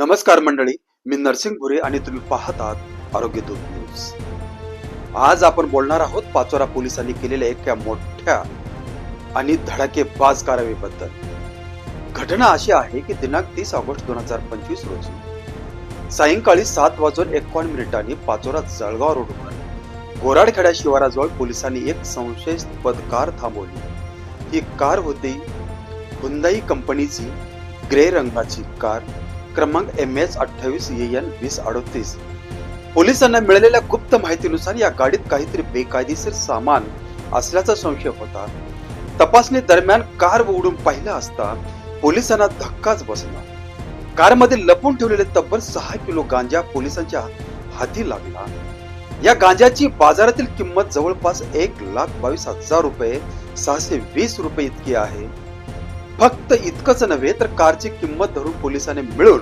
नमस्कार मंडळी मी नरसिंग भुरे आणि तुम्ही पाहत आहात आरोग्य दूत न्यूज. आज आपण बोलणार आहोत पाचोरा पोलिसांनी केलेल्या एका मोठ्या आणि धडाकेबाज कारवाईबद्दल. घटना अशी आहे की दिनांक तीस ऑगस्ट दोन हजार पंचवीस रोजी सायंकाळी सात वाजून एकावन्न मिनिटांनी पाचोरा जळगाव रोडवर गोराडखेडा शिवाराजवळ पोलिसांनी एक संशयास्पद कार थांबवली. ही कार होती हुंदाई कंपनीची ग्रे रंगाची कार. क्रमांक एम एच अठ्ठावीस ए एन वीस अडोतीस. पोलिसांना मिळालेल्या गुप्त माहितीनुसार या गाडीत काहीतरी बेकायदेशीर सामान असल्याचा संशय होता. तपासणी दरम्यान कार उघडून पाहिला असता पोलिसांना धक्काच बसला. कारमध्ये लपून ठेवलेले तब्बल सहा किलो गांजा पोलिसांच्या हाती लागला. या गांजाची बाजारातील किंमत जवळपास एक लाख बावीस हजार रुपये सहाशे वीस रुपये इतकी आहे. फक्त इतकंच नव्हे तर कारची किंमत धरून पोलिसांनी मिळून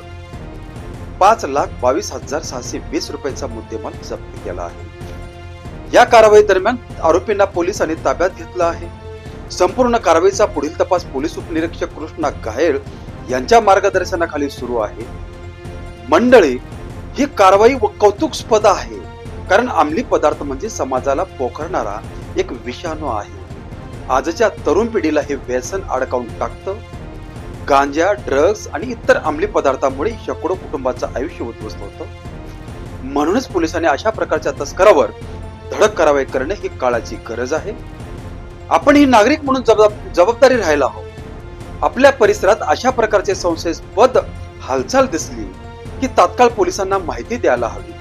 पाच लाख बावीस हजार सहाशे वीस रुपयांचा मुद्देमाल जप्त केला आहे. या कारवाई दरम्यान आरोपींना पोलिसांनी ताब्यात घेतलं आहे. संपूर्ण कारवाईचा पुढील तपास पोलीस उपनिरीक्षक कृष्णा घायल यांच्या मार्गदर्शनाखाली सुरू आहे. मंडळी ही कारवाई व कौतुकस्पद आहे. कारण अंमली पदार्थ म्हणजे समाजाला पोखरणारा एक विषाणू आहे. आजच्या तरुण पिढीला हे व्यसन अडकावून टाकतं. गांजा ड्रग्ज आणि इतर अंमली पदार्थामुळे शेकडो कुटुंबाचं आयुष्य उद्ध्वस्त होतं. म्हणूनच पोलिसांनी अशा प्रकारच्या तस्करावर धडक कारवाई करणे ही काळाची गरज आहे. आपण ही नागरिक म्हणून जबाब- जबाबदारी राहायला हवं. आपल्या परिसरात अशा प्रकारचे संशयास्पद हालचाल दिसली की तात्काळ पोलिसांना माहिती द्यायला हवी.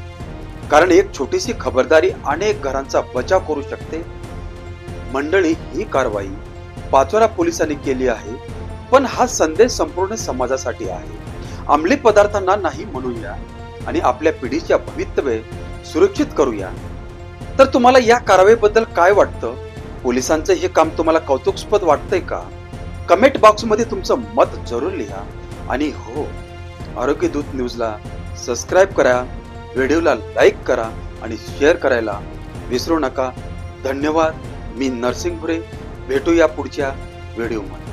कारण एक छोटीशी खबरदारी अनेक घरांचा बचाव करू शकते. मंडळी ही कारवाई पाचोरा पोलिसांनी केली आहे पण हा संदेश संपूर्ण समाजासाठी आहे. अंमली पदार्थांना नाही म्हणूया आणि आपल्या पिढीच्या भवितव्य सुरक्षित करूया. तर तुम्हाला या कारवाईबद्दल काय वाटतं? पोलिसांचं हे काम तुम्हाला कौतुकस्पद वाटतंय का? कमेंट बॉक्समध्ये तुमचं मत जरूर लिहा. आणि हो आरोग्य दूत न्यूजला सबस्क्राईब करा व्हिडिओला लाईक करा आणि शेअर करायला विसरू नका. धन्यवाद. मी नरसिंग भुरे भेटूया पुढच्या व्हिडिओमध्ये.